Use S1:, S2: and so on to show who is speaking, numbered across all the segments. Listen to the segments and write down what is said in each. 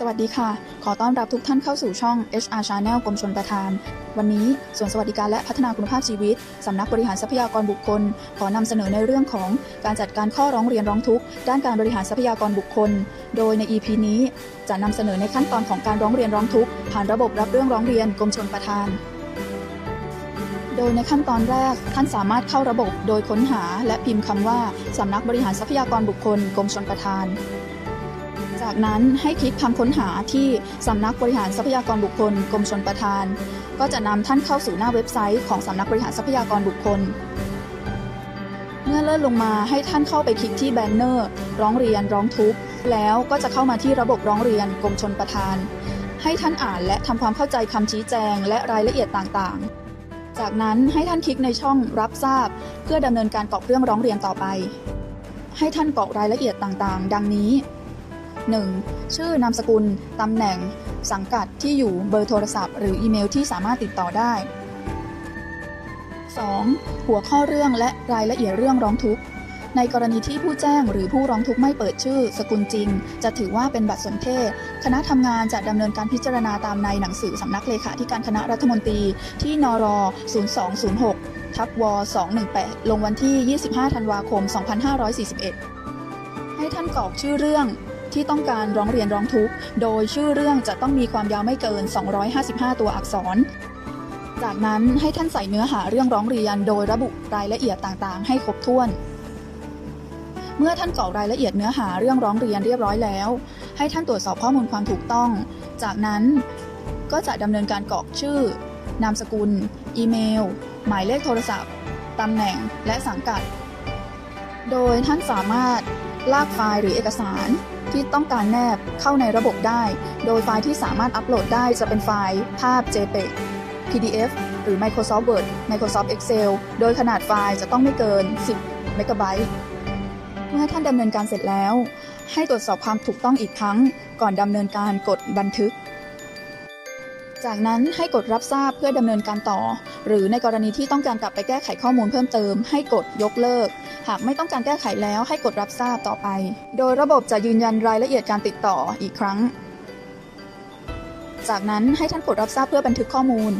S1: สวัสดีค่ะ ขอต้อนรับทุกท่านเข้าสู่ช่อง HR Channel กรมชลประทาน วันนี้ส่วนสวัสดิการและพัฒนาคุณภาพชีวิต สำนักบริหารทรัพยากรบุคคล ขอนำเสนอในเรื่องของการจัดการข้อร้องเรียนร้องทุกข์ด้านการบริหารทรัพยากรบุคคล โดยใน EP นี้จะนำเสนอในขั้นตอนของการร้องเรียนร้องทุกข์ผ่านระบบรับเรื่องร้องเรียนกรมชลประทาน โดยในขั้นตอนแรกท่านสามารถเข้าระบบโดยค้นหาและพิมพ์คำว่าสำนักบริหารทรัพยากรบุคคลกรมชลประทาน จากนั้นให้คลิกคำค้นหาที่สำนักบริหารทรัพยากรบุคคลกรมชลประทาน ก็จะนำท่านเข้าสู่หน้าเว็บไซต์ของสำนักบริหารทรัพยากรบุคคล เมื่อเลื่อนลงมาให้ท่านเข้าไปคลิกที่แบนเนอร์ ร้องเรียนร้องทุกข์แล้วก็จะเข้ามาที่ระบบร้องเรียนกรมชลประทาน ให้ท่านอ่านและทำความเข้าใจคำชี้แจง และรายละเอียดต่างๆ จากนั้นให้ท่านคลิกในช่องรับทราบ เพื่อดำเนินการกรอกเรื่องร้องเรียนต่อไป ให้ท่านกรอกรายละเอียดต่างๆ ดังนี้ 1. ชื่อนามสกุล ตำแหน่ง สังกัดที่อยู่เบอร์โทรศัพท์ หรืออีเมลที่สามารถติดต่อได้ 2. หัวข้อเรื่องและรายละเอียดเรื่องร้องทุกข์ ในกรณีที่ผู้แจ้งหรือผู้ร้องทุกข์ไม่เปิดชื่อ สกุลจริง จะถือว่าเป็นบัตรสนเทศ คณะทำงานจะดำเนินการพิจารณาตามในหนังสือสำนักเลขาธิการคณะรัฐมนตรีที่นร 0206 ทับว 218 ลงวันที่ 25 ธันวาคม 2541 ให้ท่านกรอกชื่อเรื่อง ที่ต้องการร้องเรียนร้องทุกข์ โดยชื่อเรื่องจะต้องมีความยาวไม่เกิน 255 ตัวอักษร จากนั้นให้ท่านใส่เนื้อหาเรื่องร้องเรียนโดยระบุรายละเอียดต่างๆ ให้ครบถ้วน เมื่อท่านกรอกรายละเอียดเนื้อหาเรื่องร้องเรียนเรียบร้อยแล้ว ให้ท่านตรวจสอบข้อมูลความถูกต้อง จากนั้นก็จะดำเนินการกรอกชื่อ นามสกุล อีเมล หมายเลขโทรศัพท์ตำแหน่งและสังกัด โดยท่านสามารถลากไฟล์หรือเอกสาร ที่ต้องการแนบเข้าในระบบได้ โดยไฟล์ที่สามารถอัปโหลดได้จะเป็นไฟล์ภาพ JPEG PDF หรือ Microsoft Word Microsoft Excel โดยขนาดไฟล์จะต้องไม่เกิน 10 เมกะไบต์เมื่อท่านดำเนินการเสร็จแล้ว ให้ตรวจสอบความถูกต้องอีกครั้ง ก่อนดำเนินการกดบันทึก จากนั้นให้กดรับทราบเพื่อดำเนินการต่อ หรือในกรณีที่ต้องการกลับไปแก้ไขข้อมูลเพิ่มเติม ให้กดยกเลิก หากไม่ต้องการแก้ไขแล้วให้กดรับทราบต่อไป โดยระบบจะยืนยันรายละเอียดการติดต่ออีกครั้ง จากนั้นให้ท่านกดรับทราบเพื่อบันทึกข้อมูล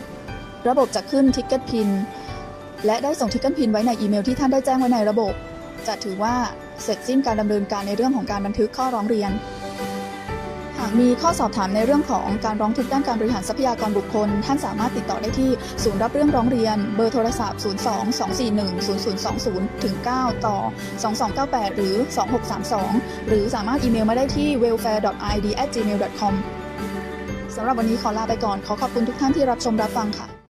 S1: ระบบจะขึ้นทิกเก็ตพินและได้ส่งทิกเก็ตพินไว้ในอีเมลที่ท่านได้แจ้งไว้ในระบบ จะถือว่าเสร็จสิ้นการดำเนินการในเรื่องของการบันทึกข้อร้องเรียนากมีข้อสอบถามในเรื่องของการร้องทุกข์ด้านการบริหารทรัพยากรบุคคล ท่านสามารถติดต่อได้ที่ศูนย์รับเรื่องร้องเรียน เบอร์โทรศัพท์ 02 241 0020ถึง9ต่อ 2298 หรือ 2632 หรือสามารถอีเมลมาได้ที่ welfare.id@gmail.com สำหรับวันนี้ขอลาไปก่อน ขอขอบคุณทุกท่านที่รับชมรับฟังค่ะ